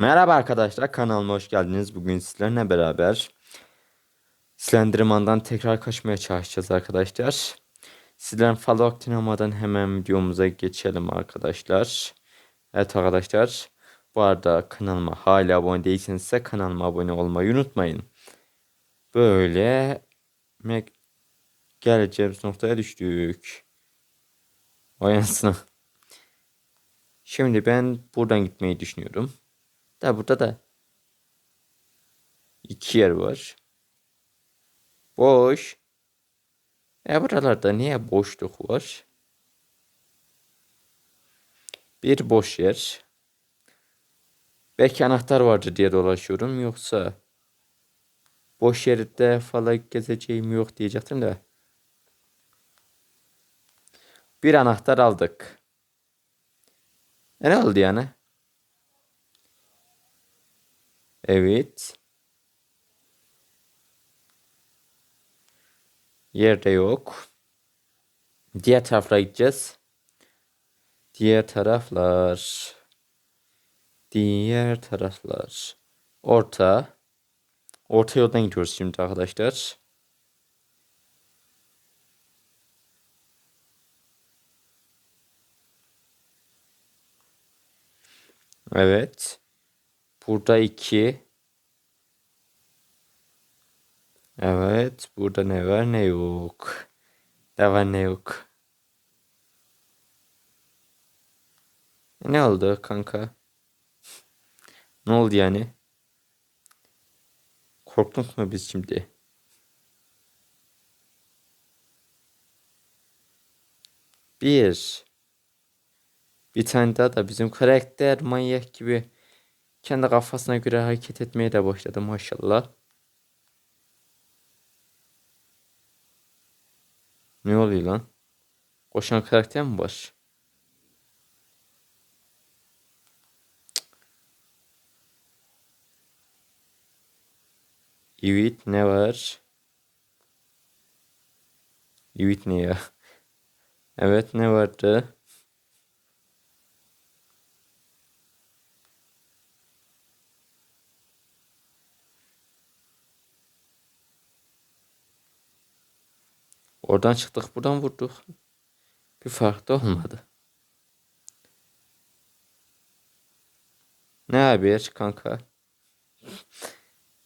Merhaba arkadaşlar kanalıma hoş geldiniz. Bugün sizlerle beraber Slenderman'dan tekrar kaçmaya çalışacağız arkadaşlar. Sizlerin fazla vaktini hemen videomuza geçelim arkadaşlar. Evet arkadaşlar bu arada kanalıma hala abone değilseniz ise kanalıma abone olmayı unutmayın. Böyle geleceğimiz noktaya düştük. Anasını. Şimdi ben buradan gitmeyi düşünüyorum. Da burada da iki yer var. Boş. E buralarda niye boşluk var? Bir boş yer. Belki anahtar vardı diye dolaşıyorum yoksa boş yerde falan gezeceğim yok diyecektim de. Bir anahtar aldık. E ne oldu yani? Evet. Yerde yok. Diğer taraflara gideceğiz. Diğer taraflar. Diğer taraflar. Orta. Orta yoldan gidiyoruz şimdi arkadaşlar. Evet. Burada iki. Evet. Burada ne var ne yok. Ne var ne yok. Ne oldu kanka? Ne oldu yani? Korktuk mu biz şimdi? Bir. Bir tane daha da bizim karakter manyak gibi kendi kafasına göre hareket etmeye de başladı maşallah. Ne oluyor lan? Koşan karakter mi var? Evet ne var? Evet ne ya? Evet ne vardı? Oradan çıktık buradan vurduk. Bir fark da olmadı. Ne haber kanka?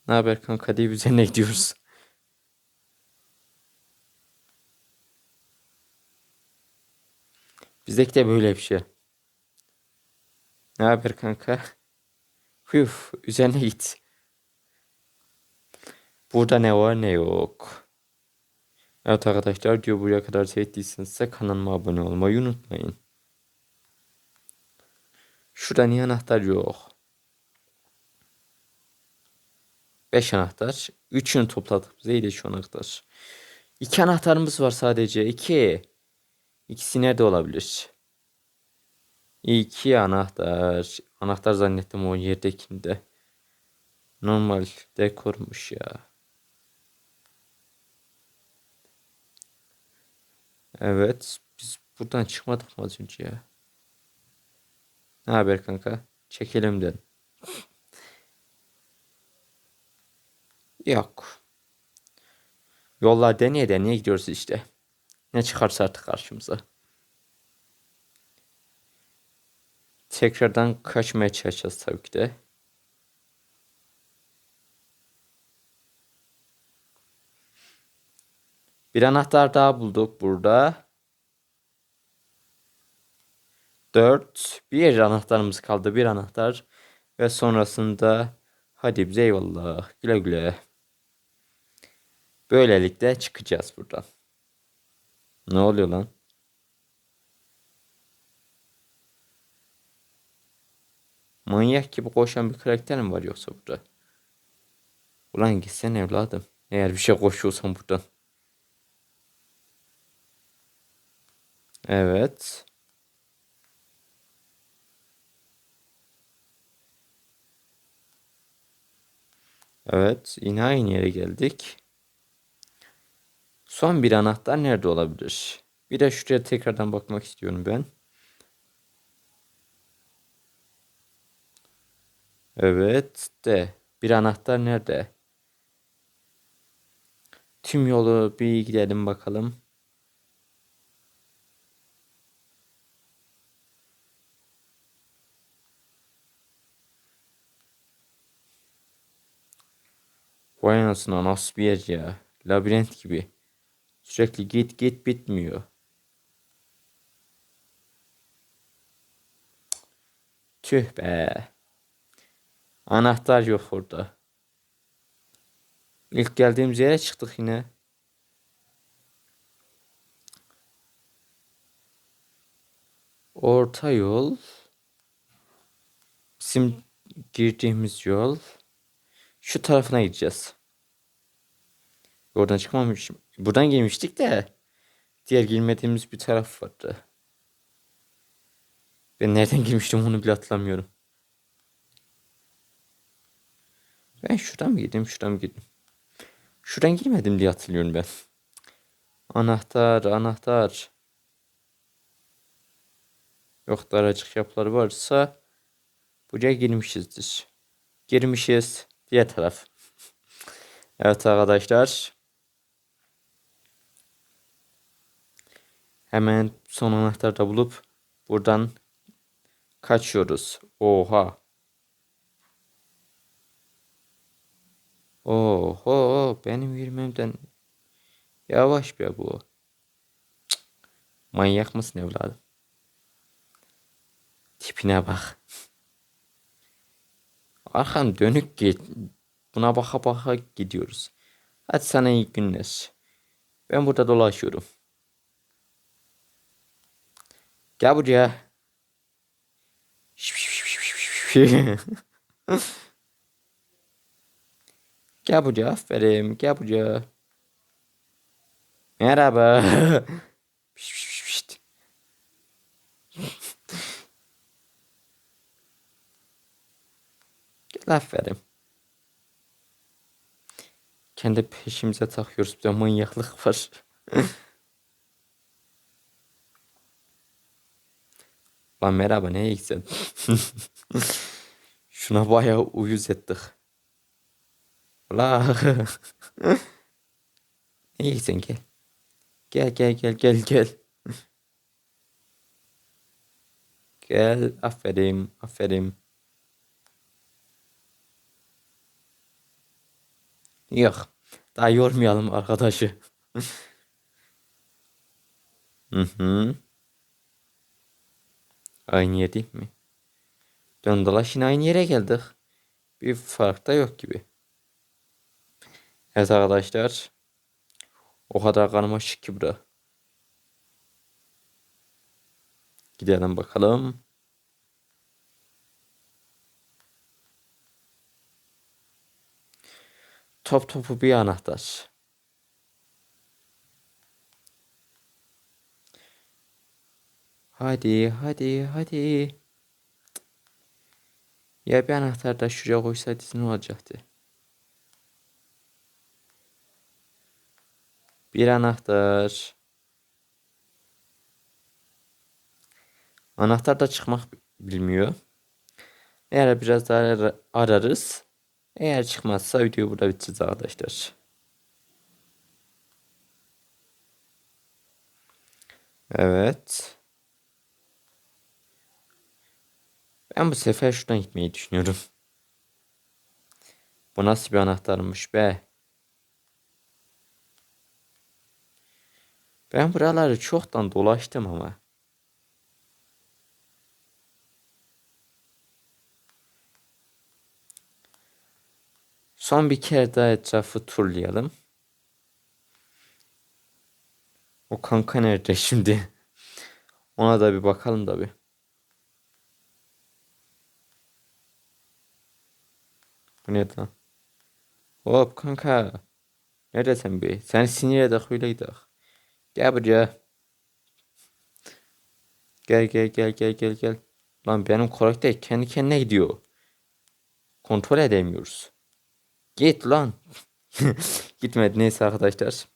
Ne haber kanka diye üzerine gidiyoruz. Bizdeki de böyle bir şey. Ne haber kanka? Hüf, üzerine git. Burada ne var ne yok. Evet arkadaşlar diyor buraya kadar seyrettiyseniz kanalıma abone olmayı unutmayın. Şurada niye anahtar yok? 5 anahtar. 3'ünü topladık. Bize de şu ana kadar. 2 anahtarımız var sadece. 2. İkisi nerede olabilir? 2 anahtar. Anahtar zannettim o yerdekinde. Normal dekormuş ya. Evet. Biz buradan çıkmadık mı az önce ya? Ne haber kanka? Çekelimden. Yok. Yollar deneye deneye gidiyoruz işte. Ne çıkarsa artık karşımıza. Tekrardan kaçmaya çalışacağız tabii ki de. Bir anahtar daha bulduk burada. Dört. Bir anahtarımız kaldı. Bir anahtar. Ve sonrasında hadi bize eyvallah. Güle güle. Böylelikle çıkacağız buradan. Ne oluyor lan? Manyak gibi koşan bir karakter mi var yoksa burada? Ulan gitsene evladım. Eğer bir şey koşuyorsan buradan. Evet. Evet, yine aynı yere geldik. Son bir anahtar nerede olabilir? Bir de şuraya tekrardan bakmak istiyorum ben. Evet de bir anahtar nerede? Tüm yolu bir gidelim bakalım. Vay anasına nasıl bir yer ya. Labirent gibi. Sürekli git git bitmiyor. Tüh be. Anahtar yok orada. İlk geldiğimiz yere çıktık yine. Orta yol. Bizim girdiğimiz yol. Şu tarafına gideceğiz. Oradan çıkmamışım. Buradan girmiştik de. Diğer girmediğimiz bir taraf vardı. Ben nereden girmiştim onu bile hatırlamıyorum. Ben şuradan mı girdim, şuradan mı girdim? Şuradan girmedim diye hatırlıyorum ben. Anahtar, anahtar. Yok daracık yapıları varsa buraya girmişizdir. Girmişiz. Diğer taraf. Evet arkadaşlar. Hemen son anahtarı da bulup buradan kaçıyoruz. Oha. Oho benim yürümemden yavaş be bu. Cık. Manyak mısın evladım? Tipine bak. Arkam dönük git. Buna baka baka gidiyoruz. Hadi sana iyi günler. Ben burada dolaşıyorum. Gel buraya. Gel buraya aferin. Gel buraya. Merhaba. Gel aferin. Kendi peşimize takıyoruz. Bir de manyaklık var. Lan merhaba ne iyisin? Şuna bayağı uyuz ettik. La. ne iyisin gel. Gel gel gel gel gel. Gel aferin aferin. Yok. Daha yormayalım arkadaşı. hı hı. Aynı yer değil mi? Dön dolaş yine aynı yere geldik. Bir fark da yok gibi. Evet arkadaşlar. O kadar karmaşık ki bura. Gidelim bakalım. Top topu bir anahtar. Hadi hadi hadi. Ya bir anahtar da şuraya koysaydı ne olacaktı? Bir anahtar. Anahtar da çıkmak bilmiyor. Eğer biraz daha ararız. Eğer çıkmazsa video burada biteceğiz arkadaşlar. Evet. Ben bu sefer şuradan gitmeyi düşünüyorum. Bu nasıl bir anahtarmış be? Ben buraları çoktan dolaştım ama. Son bir kere daha etrafı turlayalım. O kanka nerede şimdi? Ona da bir bakalım da bir. Bu ne lan? Hop kanka. Neredesin be? Sen sinir edek öyle gidelim. Gel buraya. Gel gel gel gel gel gel. Lan benim karakter kendi kendine gidiyor. Kontrol edemiyoruz. Git lan. Gitmedi neyse arkadaşlar.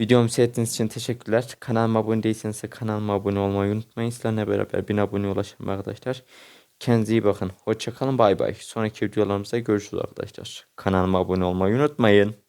Videomu seyrettiğiniz için teşekkürler. Kanalıma abone değilseniz kanalıma abone olmayı unutmayın. Sizlerle beraber 1000 abone ulaşalım arkadaşlar. Kendinize iyi bakın. Hoşçakalın. Bay bay. Sonraki videolarımızda görüşürüz arkadaşlar. Kanalıma abone olmayı unutmayın.